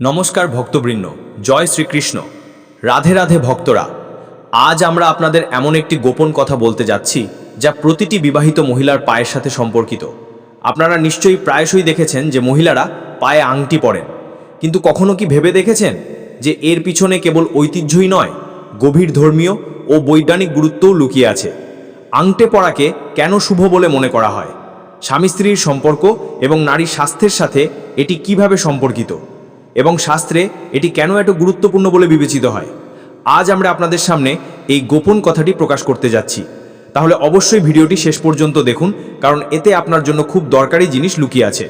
নমস্কার ভক্তবৃন্দ, জয় শ্রীকৃষ্ণ। রাধে রাধে ভক্তরা, আজ আমরা আপনাদের এমন একটি গোপন কথা বলতে যাচ্ছি, যা প্রতিটি বিবাহিত মহিলার পায়ের সাথে সম্পর্কিত। আপনারা নিশ্চয়ই প্রায়শই দেখেছেন যে মহিলারা পায়ে আংটি পরেন। কিন্তু কখনো কি ভেবে দেখেছেন যে এর পিছনে কেবল ঐতিহ্যই নয়, গভীর ধর্মীয় ও বৈজ্ঞানিক গুরুত্বও লুকিয়ে আছে? আংটে পড়াকে কেন শুভ বলে মনে করা হয়? স্বামী স্ত্রীর সম্পর্ক এবং নারীর স্বাস্থ্যের সাথে এটি কীভাবে সম্পর্কিত? এবং শাস্ত্রে এটি কেন এত গুরুত্বপূর্ণ বলে বিবেচিত হয়? আজ আমরা আপনাদের সামনে এই গোপন কথাটি প্রকাশ করতে যাচ্ছি। তাহলে অবশ্যই ভিডিওটি শেষ পর্যন্ত দেখুন, কারণ এতে আপনার জন্য খুব দরকারি জিনিস লুকিয়ে আছে।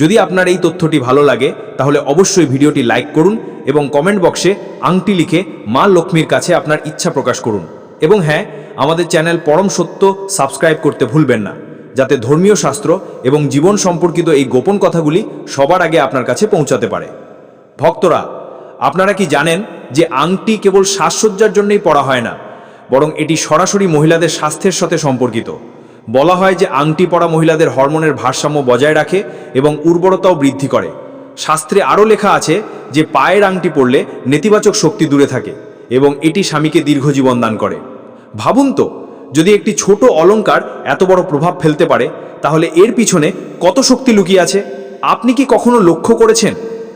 যদি আপনার এই তথ্যটি ভালো লাগে, তাহলে অবশ্যই ভিডিওটি লাইক করুন এবং কমেন্ট বক্সে আংটি লিখে মা লক্ষ্মীর কাছে আপনার ইচ্ছা প্রকাশ করুন। এবং হ্যাঁ আমাদের চ্যানেল পরম সত্য সাবস্ক্রাইব করতে ভুলবেন না, যাতে ধর্মীয় শাস্ত্র এবং জীবন সম্পর্কিত এই গোপন কথাগুলি সবার আগে আপনার কাছে পৌঁছাতে পারে। ভক্তরা, আপনারা কি জানেন যে আংটি কেবল সাজসজ্জার জন্যই পরা হয় না, বরং এটি সরাসরি মহিলাদের স্বাস্থ্যের সাথে সম্পর্কিত। বলা হয় যে আংটি পরা মহিলাদের হরমোনের ভারসাম্য বজায় রাখে এবং উর্বরতাও বৃদ্ধি করে। শাস্ত্রে আরও লেখা আছে যে পায়ের আংটি পরলে নেতিবাচক শক্তি দূরে থাকে এবং এটি স্বামীকে দীর্ঘজীবন দান করে। ভাবুন তো, যদি একটি ছোট অলঙ্কার এত বড় প্রভাব ফেলতে পারে, তাহলে এর পিছনে কত শক্তি লুকিয়ে আছে? আপনি কি কখনো লক্ষ্য করেছেন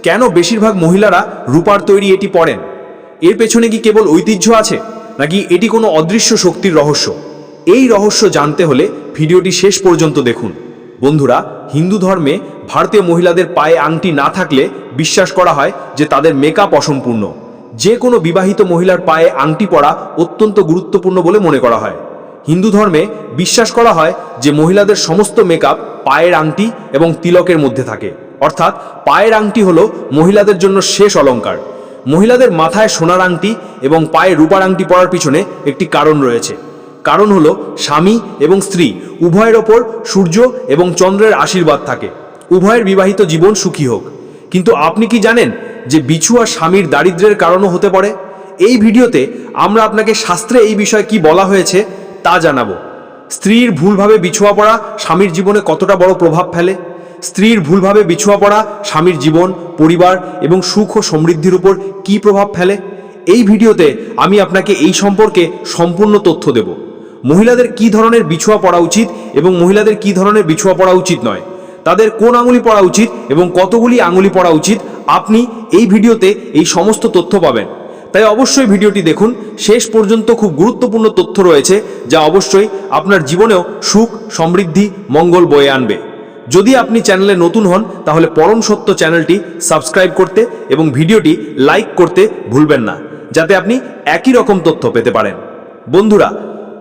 কেন বেশিরভাগ মহিলারা রূপার তৈরি এটি পরেন এর পেছনে কি কেবল ঐতিহ্য আছে, নাকি এটি কোনো অদৃশ্য শক্তির রহস্য? এই রহস্য জানতে হলে ভিডিওটি শেষ পর্যন্ত দেখুন। বন্ধুরা, হিন্দু ধর্মে ভারতীয় মহিলাদের পায়ে আংটি না থাকলে বিশ্বাস করা হয় যে তাদের মেকআপ অসম্পূর্ণ। যে কোনো বিবাহিত মহিলার পায়ে আংটি পরা অত্যন্ত গুরুত্বপূর্ণ বলে মনে করা হয়। হিন্দু ধর্মে বিশ্বাস করা হয় যে মহিলাদের সমস্ত মেকআপ পায়ের আংটি এবং তিলকের মধ্যে থাকে। অর্থাৎ পায়ের আংটি হলো মহিলাদের জন্য শেষ অলংকার। মহিলাদের মাথায় সোনার আংটি এবং পায়ে রূপার আংটি পরার পিছনে একটি কারণ রয়েছে। কারণ হলো স্বামী এবং স্ত্রী, উভয়ের ওপর সূর্য এবং চন্দ্রের আশীর্বাদ থাকে। উভয়ের বিবাহিত জীবন সুখী হোক। কিন্তু আপনি কি জানেন যে বিছুয়া স্বামীর দারিদ্র্যের কারণও হতে পারে? এই ভিডিওতে আমরা আপনাকে শাস্ত্রে এই বিষয়ে কি বলা হয়েছে তা জানাব। স্ত্রীর ভুলভাবে বিছুয়া পড়া স্বামীর জীবনে কতটা বড় প্রভাব ফেলে? স্ত্রীর ভুলভাবে বিছুয়া পড়া, স্বামীর জীবন, পরিবার এবং সুখ ও সমৃদ্ধির উপর কী প্রভাব ফেলে? এই ভিডিওতে আমি আপনাকে এই সম্পর্কে সম্পূর্ণ তথ্য দেব। মহিলাদের কি ধরনের বিছুয়া পড়া উচিত এবং মহিলাদের কি ধরনের বিছুয়া পড়া উচিত নয়? তাদের কোন আঙুলি পড়া উচিত এবং কতগুলি আঙুলি পড়া উচিত? আপনি এই ভিডিওতে এই সমস্ত তথ্য পাবেন। তাই অবশ্যই ভিডিওটি দেখুন। শেষ পর্যন্ত খুব গুরুত্বপূর্ণ তথ্য রয়েছে যা অবশ্যই আপনার জীবনেও সুখ, সমৃদ্ধি, মঙ্গল বয়ে আনবে। যদি আপনি চ্যানেলে নতুন হন, তাহলে পরম সত্য চ্যানেলটি সাবস্ক্রাইব করতে এবং ভিডিওটি লাইক করতে ভুলবেন না, যাতে আপনি একই রকম তথ্য পেতে পারেন। বন্ধুরা,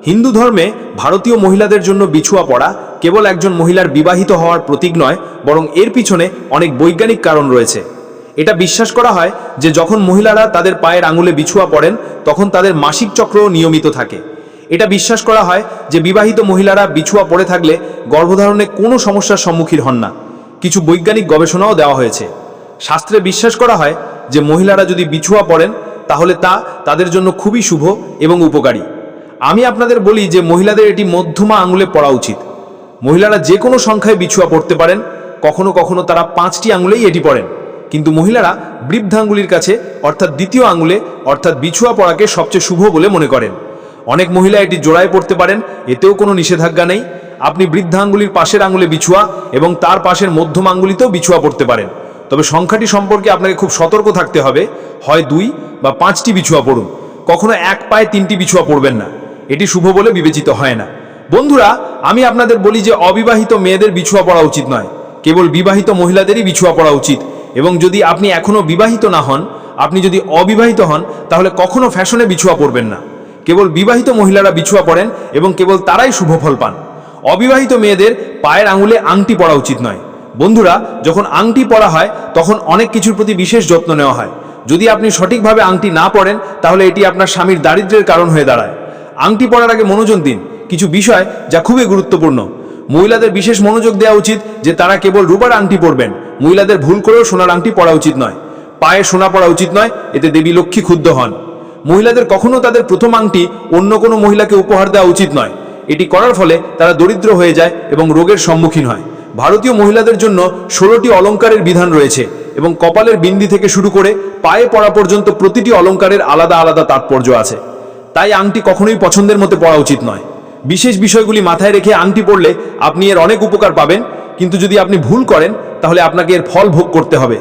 হিন্দু ধর্মে ভারতীয় মহিলাদের জন্য বিছুয়া পড়া কেবল একজন মহিলার বিবাহিত হওয়ার প্রতীক নয়, বরং এর পিছনে অনেক বৈজ্ঞানিক কারণ রয়েছে। এটা বিশ্বাস করা হয় যে যখন মহিলারা তাদের পায়ের আঙুলে বিছুয়া পড়েন, তখন তাদের মাসিক চক্রও নিয়মিত থাকে। এটা বিশ্বাস করা হয় যে বিবাহিত মহিলারা বিছুয়া পড়ে থাকলে গর্ভধারণে কোনো সমস্যার সম্মুখীন হন না। কিছু বৈজ্ঞানিক গবেষণাও দেওয়া হয়েছে। শাস্ত্রে বিশ্বাস করা হয় যে মহিলারা যদি বিছুয়া পড়েন, তাহলে তা তাদের জন্য খুবই শুভ এবং উপকারী। আমি আপনাদের বলি যে মহিলাদের এটি মধ্যমা আঙুলে পড়া উচিত। মহিলারা যে কোনো সংখ্যায় বিছুয়া পড়তে পারেন, কখনো কখনো তারা পাঁচটি আঙুলেই এটি পড়েন। কিন্তু মহিলারা বৃদ্ধাঙ্গুলির কাছে, অর্থাৎ দ্বিতীয় আঙুলে, অর্থাৎ বিছুয়া পড়াকে সবচেয়ে শুভ বলে মনে করেন। অনেক মহিলা এটি জোড়ায় পড়তে পারেন, এতেও কোনো নিষেধাজ্ঞা নেই। আপনি বৃদ্ধাঙ্গুলির পাশের আঙুলে বিছুয়া এবং তার পাশের মধ্যম আঙ্গুলিতেও বিছুয়া পড়তে পারেন। তবে সংখ্যাটি সম্পর্কে আপনাকে খুব সতর্ক থাকতে হবে। হয় দুই বা পাঁচটি বিছুয়া পড়ুন। কখনো এক পায়ে তিনটি বিছুয়া পড়বেন না। এটি শুভ বলে বিবেচিত হয় না। বন্ধুরা, আমি আপনাদের বলি যে অবিবাহিত মেয়েদের বিছুয়া পড়া উচিত নয়। কেবল বিবাহিত মহিলাদেরই বিছুয়া পড়া উচিত। এবং যদি আপনি এখনও বিবাহিত না হন, আপনি যদি অবিবাহিত হন, তাহলে কখনো ফ্যাশনে বিছুয়া পড়বেন না। কেবল বিবাহিত মহিলারা বিছুয়া পড়েন এবং কেবল তারাই শুভ ফল পান। অবিবাহিত মেয়েদের পায়ের আঙুলে আংটি পরা উচিত নয়। বন্ধুরা, যখন আংটি পরা হয়, তখন অনেক কিছুর প্রতি বিশেষ যত্ন নেওয়া হয়। যদি আপনি সঠিকভাবে আংটি না পরেন, তাহলে এটি আপনার স্বামীর দারিদ্র্যের কারণ হয়ে দাঁড়ায়। আংটি পরার আগে মনোযোগ দিন। কিছু বিষয় যা খুবই গুরুত্বপূর্ণ। মহিলাদের বিশেষ মনোযোগ দেওয়া উচিত যে তারা কেবল রূপার আংটি পরবেন। মহিলাদের ভুল করেও সোনার আংটি পরা উচিত নয়। পায়ে সোনা পরা উচিত নয়, এতে দেবী লক্ষ্মী ক্ষুদ্ধ হন। মহিলাদের কখনো তাদের প্রথম আংটি অন্য কোনো মহিলাকে উপহার দেওয়া উচিত নয়। এটি করার ফলে তারা দরিদ্র হয়ে যায় এবং রোগের সম্মুখীন হয়। ভারতীয় মহিলাদের জন্য ষোলোটি অলংকারের বিধান রয়েছে এবং কপালের বিন্দি থেকে শুরু করে পায়ে পড়া পর্যন্ত প্রতিটি অলংকারের আলাদা আলাদা তাৎপর্য আছে। তাই আংটি কখনোই পছন্দের মতো পড়া উচিত নয়। বিশেষ বিষয়গুলি মাথায় রেখে আংটি পড়লে আপনি এর অনেক উপকার পাবেন, কিন্তু যদি আপনি ভুল করেন, তাহলে আপনাকে এর ফল ভোগ করতে হবে।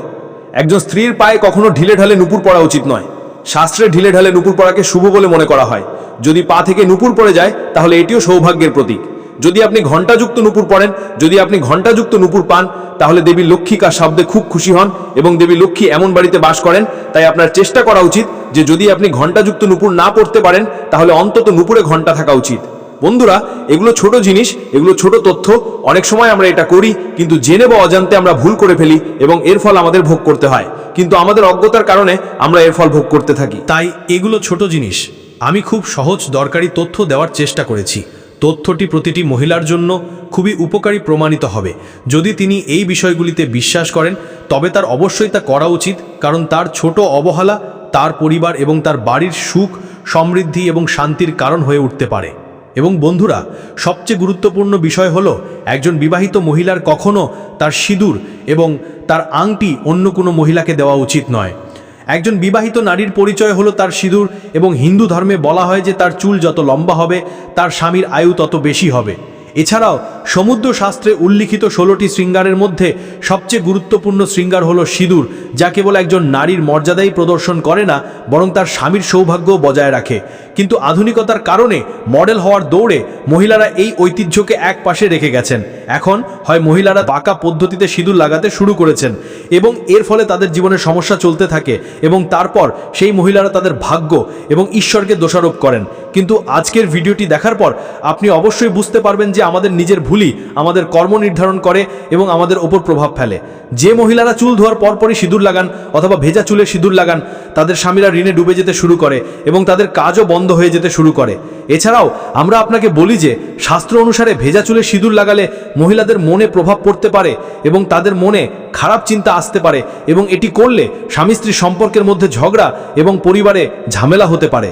একজন স্ত্রীর পায়ে কখনো ঢিলে ঢালে নুপুর পড়া উচিত নয়। শাস্ত্রে ঢিলে ঢালে নুপুর পড়াকে শুভ বলে মনে করা হয়। যদি পা থেকে নুপুর পড়ে যায়, তাহলে এটিও সৌভাগ্যের প্রতীক। যদি আপনি ঘণ্টাযুক্ত নুপুর পড়েন, যদি আপনি ঘণ্টাযুক্ত নুপুর পান, তাহলে দেবী লক্ষ্মী কার শব্দে খুব খুশি হন এবং দেবী লক্ষ্মী এমন বাড়িতে বাস করেন, তাই আপনার চেষ্টা করা উচিত যে যদি আপনি ঘণ্টাযুক্ত নুপুর না পড়তে পারেন, তাহলে অন্তত নুপুরে ঘণ্টা থাকা উচিত। বন্ধুরা, এগুলো ছোট জিনিস, এগুলো ছোট তথ্য, অনেক সময় আমরা এটা করি, কিন্তু জেনে বা অজান্তে আমরা ভুল করে ফেলি এবং এর ফল আমাদের ভোগ করতে হয়। কিন্তু আমাদের অজ্ঞতার কারণে আমরা এর ফল ভোগ করতে থাকি। তাই এগুলো ছোট জিনিস। আমি খুব সহজ দরকারি তথ্য দেওয়ার চেষ্টা করেছি। তথ্যটি প্রতিটি মহিলার জন্য খুবই উপকারী প্রমাণিত হবে। যদি তিনি এই বিষয়গুলিতে বিশ্বাস করেন, তবে তার অবশ্যই তা করা উচিত, কারণ তার ছোট অবহেলা তার পরিবার এবং তার বাড়ির সুখ, সমৃদ্ধি এবং শান্তির কারণ হয়ে উঠতে পারে। এবং বন্ধুরা, সবচেয়ে গুরুত্বপূর্ণ বিষয় হল, একজন বিবাহিত মহিলার কখনো তার সিঁদুর এবং তার আংটি অন্য কোনো মহিলাকে দেওয়া উচিত নয়। একজন বিবাহিত নারীর পরিচয় হলো তার সিঁদুর এবং হিন্দু ধর্মে বলা হয় যে তার চুল যত লম্বা হবে, তার স্বামীর আয়ু তত বেশি হবে। এছাড়াও সমুদ্র শাস্ত্রে উল্লিখিত ষোলোটি শৃঙ্গারের মধ্যে সবচেয়ে গুরুত্বপূর্ণ শৃঙ্গার হলো সিঁদুর যা কেবল একজন নারীর মর্যাদাই প্রদর্শন করে না, বরং তার স্বামীর সৌভাগ্যও বজায় রাখে। কিন্তু আধুনিকতার কারণে মডেল হওয়ার দৌড়ে মহিলারা এই ঐতিহ্যকে এক পাশে রেখে গেছেন। এখন হয় মহিলারা বাঁকা পদ্ধতিতে সিঁদুর লাগাতে শুরু করেছেন এবং এর ফলে তাদের জীবনে সমস্যা চলতে থাকে এবং তারপর সেই মহিলারা তাদের ভাগ্য এবং ঈশ্বরকে দোষারোপ করেন। কিন্তু আজকের ভিডিওটি দেখার পর আপনি অবশ্যই বুঝতে পারবেন যে আমাদের নিজের ভুলই আমাদের কর্ম নির্ধারণ করে এবং আমাদের ওপর প্রভাব ফেলে। যে মহিলারা চুল ধোয়ার পরপরই সিঁদুর লাগান অথবা ভেজা চুলে সিঁদুর লাগান, তাদের স্বামীরা ঋণে ডুবে যেতে শুরু করে এবং তাদের কাজও বন্ধ হয়ে যেতে শুরু করে। এছাড়াও আমরা আপনাকে বলি যে, শাস্ত্র অনুসারে ভেজা চুলে সিঁদুর লাগালে মহিলাদের মনে প্রভাব পড়তে পারে এবং তাদের মনে খারাপ চিন্তা আসতে পারে এবং এটি করলে স্বামী স্ত্রী সম্পর্কের মধ্যে ঝগড়া এবং পরিবারে ঝামেলা হতে পারে।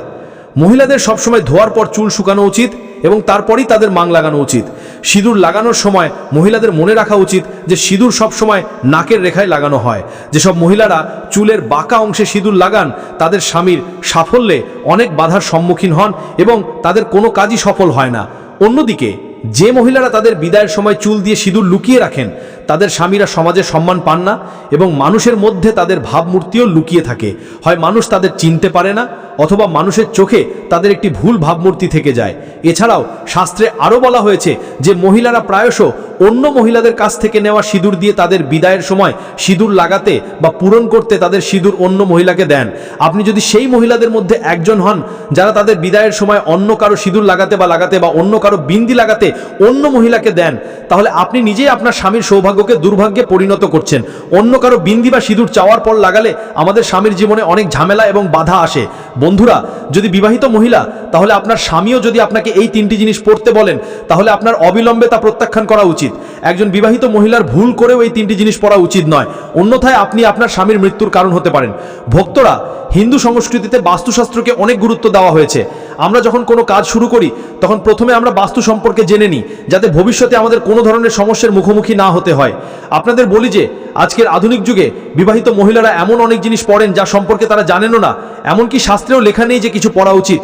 মহিলাদের সবসময় ধোয়ার পর চুল শুকানো উচিত এবং তারপরেই তাদের মাং লাগানো উচিত। সিঁদুর লাগানোর সময় মহিলাদের মনে রাখা উচিত যে সিঁদুর সবসময় নাকের রেখায় লাগানো হয়। যেসব মহিলারা চুলের বাঁকা অংশে সিঁদুর লাগান, তাদের স্বামীর সাফল্যে অনেক বাধার সম্মুখীন হন এবং তাদের কোনো কাজই সফল হয় না। অন্যদিকে, যে মহিলারা তাদের বিদায়ের সময় চুল দিয়ে সিঁদুর লুকিয়ে রাখেন তাদের স্বামীরা সমাজে সম্মান পান না এবং মানুষের মধ্যে তাদের ভাবমূর্তিও লুকিয়ে থাকে। হয় মানুষ তাদের চিনতে পারে না অথবা মানুষের চোখে তাদের একটি ভুল ভাবমূর্তি থেকে যায়। এছাড়াও শাস্ত্রে আরও বলা হয়েছে যে মহিলারা প্রায়শ অন্য মহিলাদের কাছ থেকে নেওয়া সিঁদুর দিয়ে তাদের বিদায়ের সময় সিঁদুর লাগাতে বা পূরণ করতে তাদের সিঁদুর অন্য মহিলাকে দেন। আপনি যদি সেই মহিলাদের মধ্যে একজন হন যারা তাদের বিদায়ের সময় অন্য কারও সিঁদুর লাগাতে বা লাগাতে বা অন্য কারও বিন্দি লাগাতে অন্য মহিলাকে দেন, তাহলে আপনি নিজেই আপনার স্বামীর সৌভাগ্যকে দুর্ভাগ্যে পরিণত করছেন। অন্য কারও বিন্দি বা সিঁদুর চাওয়ার পর লাগালে আমাদের স্বামীর জীবনে অনেক ঝামেলা এবং বাধা আসে। বন্ধুরা, যদি বিবাহিত মহিলা, তাহলে আপনার স্বামীও যদি আপনাকে এই তিনটি জিনিস পড়তে বলেন, তাহলে আপনার অবিলম্বে তা প্রত্যাখ্যান করা উচিত। একজন বিবাহিত মহিলার ভুল করেও এই তিনটি জিনিস পড়া উচিত নয়। অন্যথায় আপনি আপনার স্বামীর মৃত্যুর কারণ হতে পারেন। ভক্তরা, হিন্দু সংস্কৃতিতে বাস্তুশাস্ত্রকে অনেক গুরুত্ব দেওয়া হয়েছে। আমরা যখন কোনো কাজ শুরু করি, তখন প্রথমে আমরা বাস্তু সম্পর্কে জেনে নিই, যাতে ভবিষ্যতে আমাদের কোনো ধরনের সমস্যার মুখোমুখি না হতে হয়। আপনাদের বলি যে, আজকের আধুনিক যুগে বিবাহিত মহিলারা এমন অনেক জিনিস পড়েন যা সম্পর্কে তারা জানেনও না, এমনকি শাস্ত্রেও লেখা নেই যে কিছু পড়া উচিত।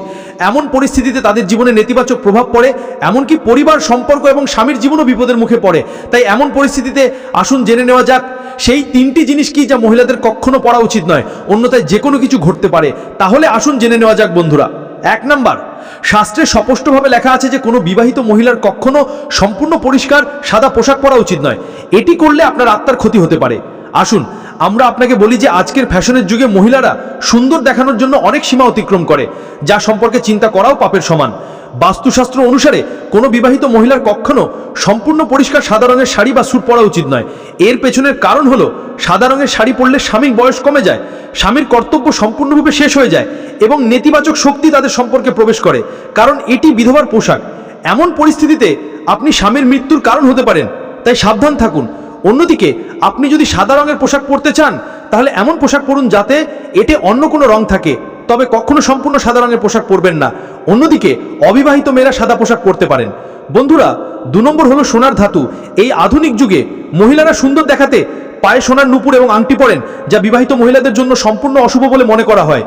এমন পরিস্থিতিতে তাদের জীবনে নেতিবাচক প্রভাব পড়ে, এমনকি পরিবার, সম্পর্ক এবং স্বামীর জীবনও বিপদের মুখে পড়ে। তাই এমন পরিস্থিতিতে আসুন জেনে নেওয়া যাক, সেই তিনটি জিনিস কি যা মহিলাদের কখনো পড়া উচিত নয়, অন্যথায় যে কোনো কিছু ঘটতে পারে। তাহলে আসুন জেনে নেওয়া যাক, বন্ধুরা। এক নাম্বার, শাস্ত্রে স্পষ্টভাবে লেখা আছে যে কোনো বিবাহিত মহিলার কখনো সম্পূর্ণ পরিষ্কার সাদা পোশাক পরা উচিত নয়। এটি করলে আপনার আত্মার ক্ষতি হতে পারে। আসুন আমরা আপনাকে বলি যে আজকের ফ্যাশনের যুগে মহিলারা সুন্দর দেখানোর জন্য অনেক সীমা অতিক্রম করে, যা সম্পর্কে চিন্তা করাও পাপের সমান। বাস্তুশাস্ত্র অনুসারে কোনো বিবাহিত মহিলার কখনো সম্পূর্ণ পরিষ্কার সাদা রঙের শাড়ি বা স্যুট পরা উচিত নয়। এর পেছনের কারণ হলো, সাদা রঙের শাড়ি পরলে স্বামীর বয়স কমে যায়, স্বামীর কর্তব্য সম্পূর্ণরূপে শেষ হয়ে যায় এবং নেতিবাচক শক্তি তাদের সম্পর্কে প্রবেশ করে, কারণ এটি বিধবার পোশাক। এমন পরিস্থিতিতে আপনি স্বামীর মৃত্যুর কারণ হতে পারেন, তাই সাবধান থাকুন। অন্যদিকে, আপনি যদি সাদা রঙের পোশাক পরতে চান, তাহলে এমন পোশাক পরুন যাতে এতে অন্য কোনো রং থাকে। তবে কখনো সম্পূর্ণ সাদা রঙের পোশাক পরবেন না। অন্যদিকে, অবিবাহিত মেয়েরা সাদা পোশাক পরতে পারেন। বন্ধুরা, দু নম্বর হলো সোনার ধাতু। এই আধুনিক যুগে মহিলারা সুন্দর দেখাতে পায়ে সোনার নুপুর এবং আংটি পরেন, যা বিবাহিত মহিলাদের জন্য সম্পূর্ণ অশুভ বলে মনে করা হয়।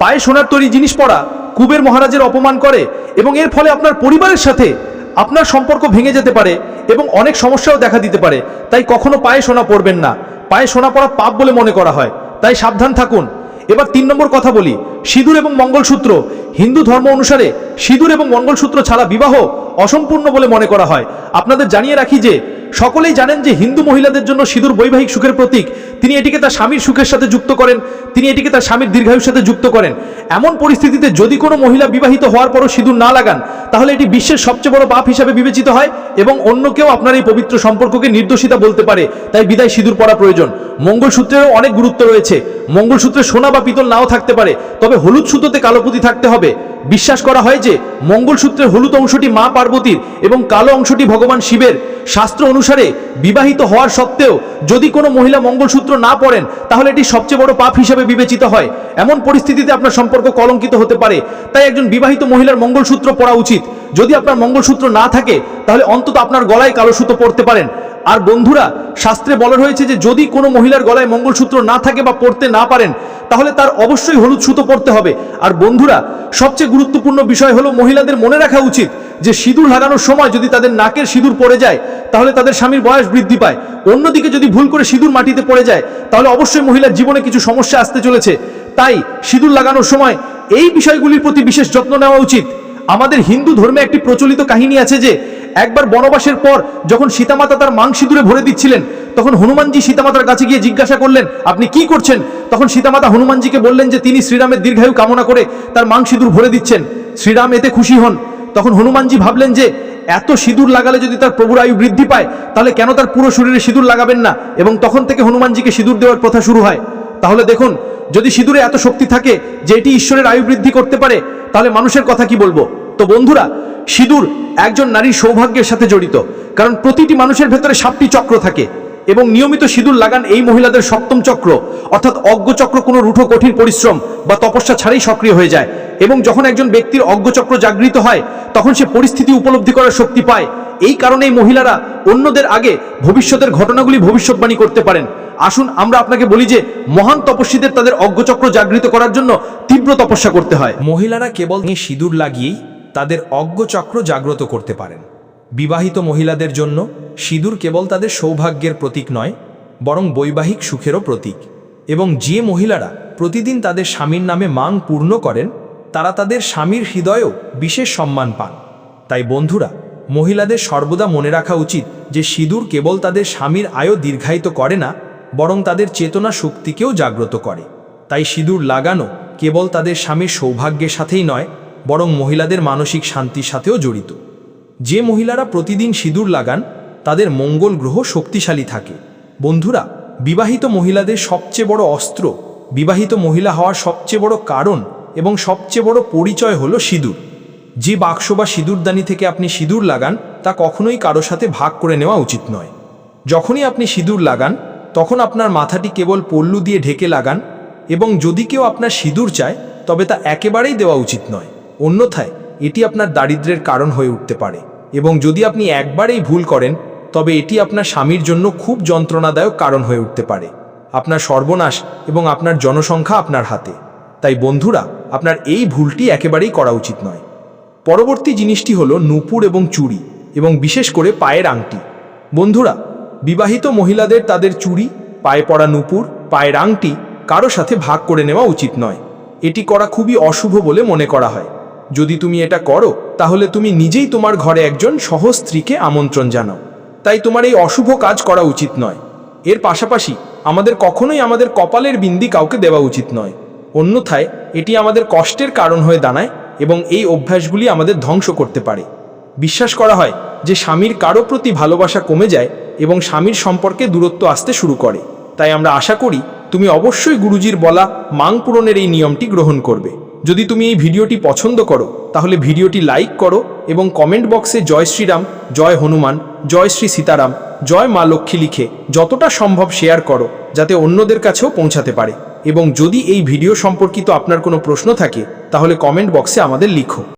পায়ে সোনার তৈরি জিনিস পরা কুবের মহারাজের অপমান করে এবং এর ফলে আপনার পরিবারের সাথে আপনার সম্পর্ক ভেঙে যেতে পারে এবং অনেক সমস্যাও দেখা দিতে পারে। তাই কখনো পায়ে সোনা পড়বেন না। পায়ে সোনা পড়া পাপ বলে মনে করা হয়। তাই সাবধান থাকুন। এবার তিন নম্বর কথা বলি। সিঁদুর এবং মঙ্গলসূত্র। হিন্দু ধর্ম অনুসারে সিঁদুর এবং মঙ্গলসূত্র ছাড়া বিবাহ অসম্পূর্ণ বলে মনে করা হয়। আপনাদের জানিয়ে রাখি যে সকলেই জানেন যে হিন্দু মহিলাদের জন্য সিঁদুর বৈবাহিক সুখের প্রতীক। তিনি এটিকে তার স্বামীর সুখের সাথে যুক্ত করেন। তিনি এটিকে তার স্বামীর দীর্ঘায়ুর সাথে যুক্ত করেন। এমন পরিস্থিতিতে যদি কোনো মহিলা বিবাহিত হওয়ার পরও সিঁদুর না লাগান, তাহলে এটি বিশ্বের সবচেয়ে বড় পাপ হিসাবে বিবেচিত হয় এবং অন্য কেউ আপনার এই পবিত্র সম্পর্ককে নির্দোষিতা বলতে পারে। তাই বিদায় সিঁদুর পরা প্রয়োজন। মঙ্গলসূত্রেরও অনেক গুরুত্ব রয়েছে। মঙ্গলসূত্রে সোনা বা পিতল নাও থাকতে পারে, তবে হলুদ সুতোতে কালো পুঁতি থাকতে হবে। বিশ্বাস করা হয় যে মঙ্গলসূত্রের হলুদ অংশটি মা পার্বতীর এবং কালো অংশটি ভগবান শিবের। শাস্ত্র অনুসারে বিবাহিত হওয়ার সত্ত্বেও যদি কোনো মহিলা মঙ্গলসূত্র না পড়েন, তাহলে এটি সবচেয়ে বড় পাপ হিসাবে বিবেচিত হয়। এমন পরিস্থিতিতে আপনার সম্পর্ক কলঙ্কিত হতে পারে। তাই একজন বিবাহিত মহিলার মঙ্গলসূত্র পড়া উচিত। যদি আপনার মঙ্গলসূত্র না থাকে, তাহলে অন্তত আপনার গলায় কালো সুতো পরতে পারেন। আর বন্ধুরা, শাস্ত্রে বলা হয়েছে যে যদি কোনো মহিলার গলায় মঙ্গলসূত্র না থাকে বা পড়তে না পারেন, তাহলে তার অবশ্যই হলুদ সুতো পড়তে হবে। আর বন্ধুরা, সবচেয়ে গুরুত্বপূর্ণ বিষয় হলো মহিলাদের মনে রাখা উচিত যে সিঁদুর লাগানোর সময় যদি তাদের নাকের সিঁদুর পড়ে যায়, তাহলে তাদের স্বামীর বয়স বৃদ্ধি পায়। অন্যদিকে যদি ভুল করে সিঁদুর মাটিতে পড়ে যায়, তাহলে অবশ্যই মহিলার জীবনে কিছু সমস্যা আসতে চলেছে। তাই সিঁদুর লাগানোর সময় এই বিষয়গুলির প্রতি বিশেষ যত্ন নেওয়া উচিত। আমাদের হিন্দু ধর্মে একটি প্রচলিত কাহিনী আছে যে, একবার বনবাসের পর যখন সীতামাতা তার মাং সিঁদুরে ভরে দিচ্ছিলেন তখন হনুমানজি সীতামাতার কাছে গিয়ে জিজ্ঞাসা করলেন, আপনি কি করছেন? তখন সীতামাতা হনুমানজিকে বললেন যে, তিনি শ্রীরামের দীর্ঘায়ু কামনা করে তার মাং সিঁদুর ভরে দিচ্ছেন। শ্রীরাম এতে খুশি হন। তখন হনুমানজি ভাবলেন যে, এত সিঁদুর লাগালে যদি তার প্রভুর আয়ু বৃদ্ধি পায়, তাহলে কেন তার পুরো শরীরে সিঁদুর লাগাবেন না? এবং তখন থেকে হনুমানজিকে সিঁদুর দেওয়ার প্রথা শুরু হয়। তাহলে দেখুন, যদি সিঁদুরে এত শক্তি থাকে যে, এটি ঈশ্বরের আয়ু বৃদ্ধি করতে পারে, তাহলে মানুষের কথা কি বলব? তো বন্ধুরা, সিঁদুর একজন নারীর সৌভাগ্যের সাথে জড়িত। কারণ প্রতিটি মানুষের ভেতরে সাতটি চক্র থাকে। এবং নিয়মিত সিঁদুর লাগান এই মহিলাদের সপ্তম চক্র। অর্থাৎ অজ্ঞচক্র কোনো রুঠো কঠিন পরিশ্রম বা তপস্যা ছাড়াই সক্রিয় হয়ে যায় এবং যখন একজন ব্যক্তির অজ্ঞচক্র জাগৃত হয়, তখন সে পরিস্থিতি উপলব্ধি করার শক্তি পায়। এই কারণে এই মহিলারা অন্যদের আগে ভবিষ্যতের ঘটনাগুলি ভবিষ্যৎবাণী করতে পারেন। আসুন আমরা আপনাকে বলি যে, মহান তপস্বীদের তাদের অজ্ঞচক্র জাগৃত করার জন্য তীব্র তপস্যা করতে হয়। মহিলারা কেবল সিঁদুর লাগিয়েই তাদের অজ্ঞচক্র জাগ্রত করতে পারেন। বিবাহিত মহিলাদের জন্য সিঁদুর কেবল তাদের সৌভাগ্যের প্রতীক নয়, বরং বৈবাহিক সুখেরও প্রতীক। এবং যে মহিলারা প্রতিদিন তাদের স্বামীর নামে মাং পূর্ণ করেন, তারা তাদের স্বামীর হৃদয়েও বিশেষ সম্মান পান। তাই বন্ধুরা, মহিলাদের সর্বদা মনে রাখা উচিত যে সিঁদুর কেবল তাদের স্বামীর আয়ও দীর্ঘায়িত করে না, বরং তাদের চেতনা শক্তিকেও জাগ্রত করে। তাই সিঁদুর লাগানো কেবল তাদের স্বামীর সৌভাগ্যের সাথেই নয়, বরং মহিলাদের মানসিক শান্তির সাথেও জড়িত। যে মহিলারা প্রতিদিন সিঁদুর লাগান, তাদের মঙ্গল গ্রহ শক্তিশালী থাকে। বন্ধুরা, বিবাহিত মহিলাদের সবচেয়ে বড় অস্ত্র, বিবাহিত মহিলা হওয়ার সবচেয়ে বড় কারণ এবং সবচেয়ে বড় পরিচয় হলো সিঁদুর। যে বাক্স বা সিঁদুরদানি থেকে আপনি সিঁদুর লাগান, তা কখনোই কারও সাথে ভাগ করে নেওয়া উচিত নয়। যখনই আপনি সিঁদুর লাগান, তখন আপনার মাথাটি কেবল পল্লু দিয়ে ঢেকে লাগান এবং যদি কেউ আপনার সিঁদুর চায়, তবে তা একেবারেই দেওয়া উচিত নয়। অন্যথায়, এটি আপনার দারিদ্রের কারণ হয়ে উঠতে পারে। এবং যদি আপনি একবারেই ভুল করেন, তবে এটি আপনার স্বামীর জন্য খুব যন্ত্রণাদায়ক কারণ হয়ে উঠতে পারে। আপনার সর্বনাশ এবং আপনার জনসংখ্যা আপনার হাতে। তাই বন্ধুরা, আপনার এই ভুলটি একেবারেই করা উচিত নয়। পরবর্তী জিনিসটি হলো নূপুর এবং চুড়ি, এবং বিশেষ করে পায়ের আংটি। বন্ধুরা, বিবাহিত মহিলাদের তাদের চুড়ি, পায়ে পড়া নূপুর, পায়ের আংটি কারও সাথে ভাগ করে নেওয়া উচিত নয়। এটি করা খুবই অশুভ বলে মনে করা হয়। যদি তুমি এটা করো তাহলে তুমি নিজেই তোমার ঘরে একজন সহ স্ত্রীকে আমন্ত্রণ জানাও। তাই তোমার এই অশুভ কাজ করা উচিত নয়। এর পাশাপাশি আমাদের কখনোই আমাদের কপালের বিন্দি কাউকে দেওয়া উচিত নয়। অন্যথায় এটি আমাদের কষ্টের কারণ হয়ে দাঁড়ায় এবং এই অভ্যাসগুলি আমাদের ধ্বংস করতে পারে। বিশ্বাস করা হয় যে স্বামীর কারও প্রতি ভালোবাসা কমে যায় এবং স্বামীর সম্পর্কে দূরত্ব আসতে শুরু করে। তাই আমরা আশা করি তুমি অবশ্যই গুরুজির বলা মাং পূরণের এই নিয়মটি গ্রহণ করবে। যদি তুমি এই ভিডিওটি পছন্দ করো তাহলে ভিডিওটি লাইক করো এবং কমেন্ট বক্সে জয় শ্রীরাম, জয় হনুমান, জয় শ্রী সীতারাম, জয় মা লক্ষ্মী লিখে যতটা সম্ভব শেয়ার করো, যাতে অন্যদের কাছেও পৌঁছাতে পারে। এবং যদি এই ভিডিও সম্পর্কিত আপনার কোনো প্রশ্ন থাকে, তাহলে কমেন্ট বক্সে আমাদের লিখো।